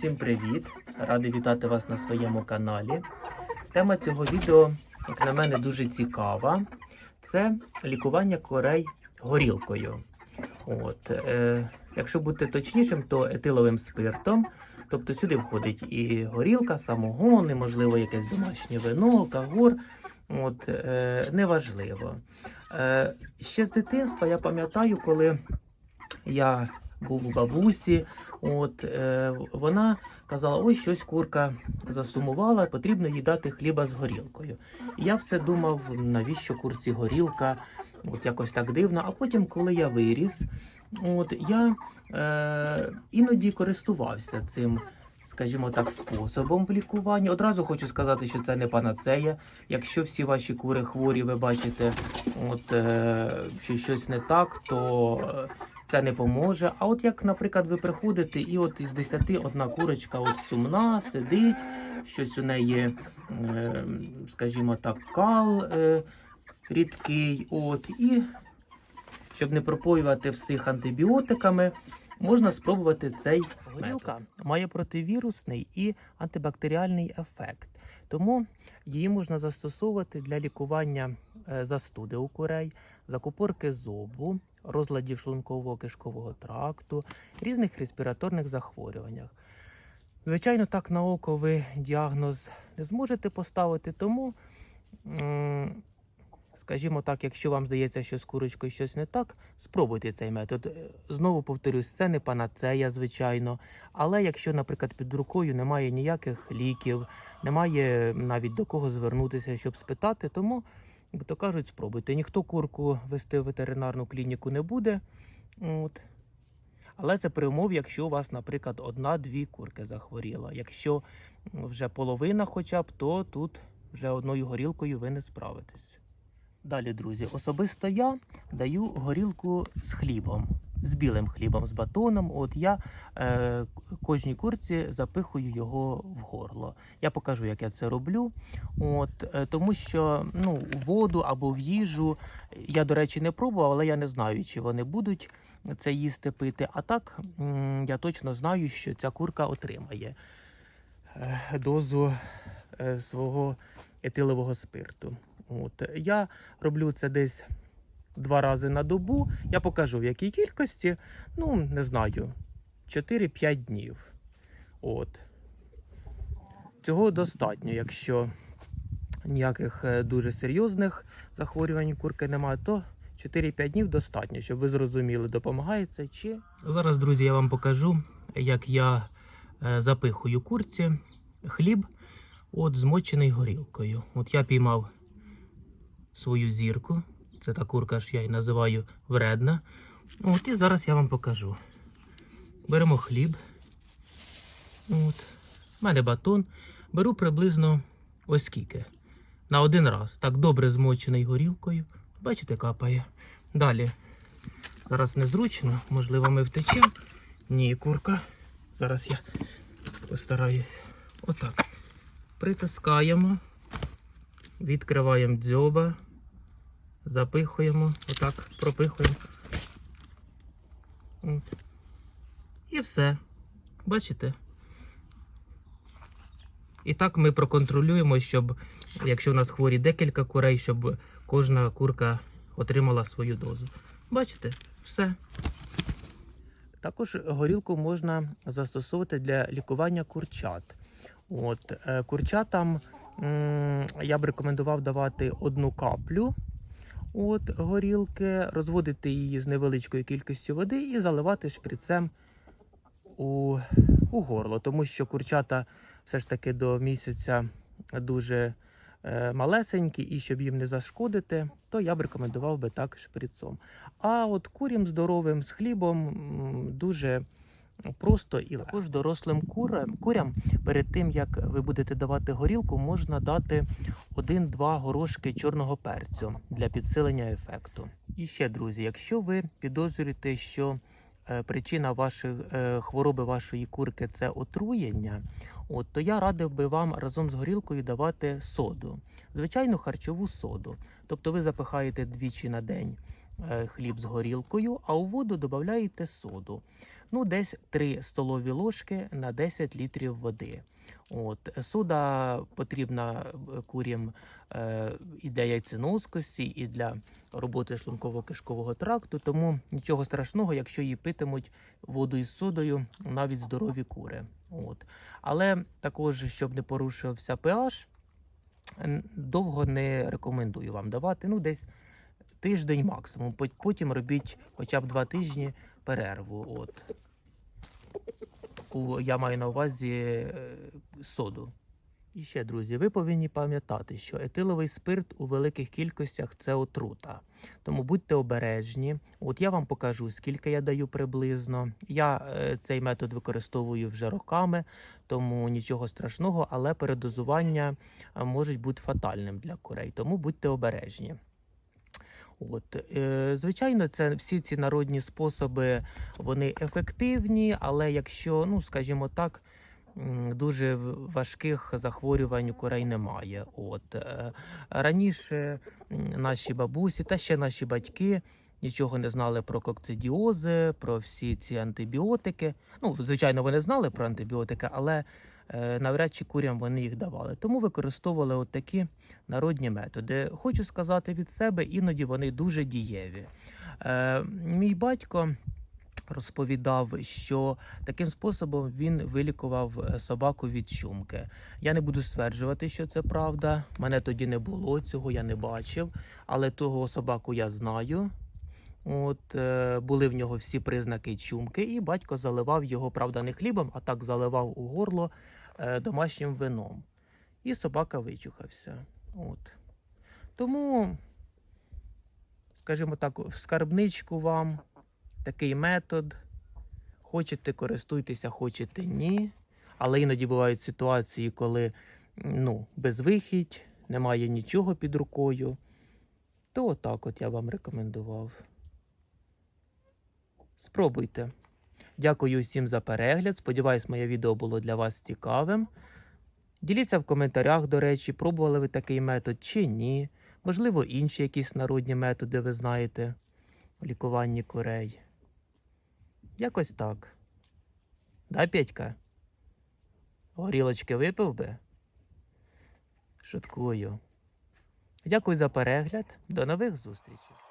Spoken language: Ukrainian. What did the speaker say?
Усім привіт! Радий вітати вас на своєму каналі. Тема цього відео, як на мене, дуже цікава. Це лікування корей горілкою. От, е, якщо бути точнішим, то етиловим спиртом. Тобто сюди входить і горілка, самогон, і, можливо, якесь домашнє вино, кагур. От, е, неважливо. Е, ще з дитинства я пам'ятаю, коли я був у бабусі, от, е, вона казала, ой, щось курка засумувала, потрібно їй дати хліба з горілкою. Я все думав, навіщо курці горілка, от якось так дивно. А потім, коли я виріс, от, я е, іноді користувався цим. Скажімо так, способом в лікуванні. Одразу хочу сказати, що це не панацея. Якщо всі ваші кури хворі, ви бачите, от, е, що щось не так, то е, це не поможе. А от як, наприклад, ви приходите, і от із 10 одна курочка от сумна, сидить, щось у неї, е, скажімо так, кал е, рідкий. От, і щоб не пропоювати всіх антибіотиками, можна спробувати цей горілка. Має противірусний і антибактеріальний ефект. Тому її можна застосовувати для лікування е, застуди у курей, закупорки зобу, розладів шлунково-кишкового тракту, різних респіраторних захворюваннях. Звичайно, так на око ви діагноз не зможете поставити, тому, скажімо так, якщо вам здається, що з курочкою щось не так, спробуйте цей метод. Е, Знову повторюсь, це не панацея, звичайно. Але якщо, наприклад, під рукою немає ніяких ліків, немає навіть до кого звернутися, щоб спитати, тому, як то кажуть, спробуйте. Ніхто курку вести в ветеринарну клініку не буде. От. Але це при умові, якщо у вас, наприклад, одна-дві курки захворіла. Якщо вже половина хоча б, то тут вже одною горілкою ви не справитесь. Далі, друзі, особисто я даю горілку з хлібом, з білим хлібом, з батоном. От я е, кожній курці запихую його в горло. Я покажу, як я це роблю. От, е, тому що ну, в воду або в їжу я, до речі, не пробував, але я не знаю, чи вони будуть це їсти пити. А так я точно знаю, що ця курка отримає е, дозу е, свого етилового спирту. От. Я роблю це десь два рази на добу. Я покажу в якій кількості. Ну, не знаю, 4-5 днів. От. Цього достатньо, якщо ніяких е, дуже серйозних захворювань курки немає, то 4-5 днів достатньо, щоб ви зрозуміли, допомагає це чи. Зараз, друзі, я вам покажу, як я е, запихую курці хліб, от змочений горілкою. От я піймав свою зірку. Це та курка, що я її називаю вредна. От і зараз я вам покажу. Беремо хліб. От. У мене батон. Беру приблизно ось скільки. На один раз. Так добре змочений горілкою. Бачите, капає. Далі. Зараз незручно, можливо, ми втечемо. Ні, курка. Зараз я постараюсь. Отак. Притискаємо. Відкриваємо дзьоба. Запихуємо. Отак, пропихуємо. От. І все. Бачите? І так ми проконтролюємо, щоб, якщо у нас хворі декілька курей, щоб кожна курка отримала свою дозу. Бачите? Все. Також горілку можна застосовувати для лікування курчат. От, е, курчатам я б рекомендував давати одну каплю от, горілки, розводити її з невеличкою кількістю води і заливати шприцем у, у горло, тому що курчата все ж таки до місяця дуже е, малесенькі, і щоб їм не зашкодити, то я б рекомендував би так шприцом. А от курям здоровим з хлібом дуже просто і. Також дорослим курам, курям перед тим як ви будете давати горілку, можна дати 1-2 горошки чорного перцю для підсилення ефекту. І ще, друзі, якщо ви підозрюєте, що е, причина вашої е, хвороби вашої курки це отруєння, от то я радив би вам разом з горілкою давати соду, звичайну харчову соду. Тобто ви запихаєте двічі на день е, хліб з горілкою, а у воду додаєте соду. Ну, десь 3 столові ложки на 10 літрів води. От. Сода потрібна е, курям е, і для яйценоскості, і для роботи шлунково-кишкового тракту, тому нічого страшного, якщо її питимуть воду із содою, навіть здорові кури. От. Але також, щоб не порушився pH, довго не рекомендую вам давати. Ну, десь тиждень максимум. Потім робіть хоча б два тижні перерву. От. У, я маю на увазі е, соду. І ще, друзі, ви повинні пам'ятати, що етиловий спирт у великих кількостях це отрута. Тому будьте обережні. От я вам покажу, скільки я даю приблизно. Я е, цей метод використовую вже роками, тому нічого страшного, але передозування е, можуть бути фатальним для курей, тому будьте обережні. От, е, звичайно, це всі ці народні способи вони ефективні, але якщо, ну скажімо так, дуже важких захворювань у курей немає. От е, раніше наші бабусі та ще наші батьки нічого не знали про кокцидіози, про всі ці антибіотики. Ну, звичайно, вони знали про антибіотики, але навряд чи курям вони їх давали. Тому використовували от такі народні методи. Хочу сказати від себе, іноді вони дуже дієві. Е, мій батько розповідав, що таким способом він вилікував е, собаку від чумки. Я не буду стверджувати, що це правда. Мене тоді не було, цього я не бачив, але того собаку я знаю. От е, були в нього всі признаки чумки, і батько заливав його, правда, не хлібом, а так заливав у горло е, домашнім вином. І собака вичухався. От. Тому, скажімо так, в скарбничку вам такий метод. Хочете, користуйтеся, хочете ні. Але іноді бувають ситуації, коли ну, безвихідь, немає нічого під рукою. То отак от я вам рекомендував. Спробуйте. Дякую всім за перегляд. Сподіваюсь, моє відео було для вас цікавим. Діліться в коментарях, до речі, пробували ви такий метод чи ні. Можливо, інші якісь народні методи ви знаєте у лікуванні курей. Якось так. Да, Петька? Горілочки випив би? Шуткую. Дякую за перегляд. До нових зустрічей.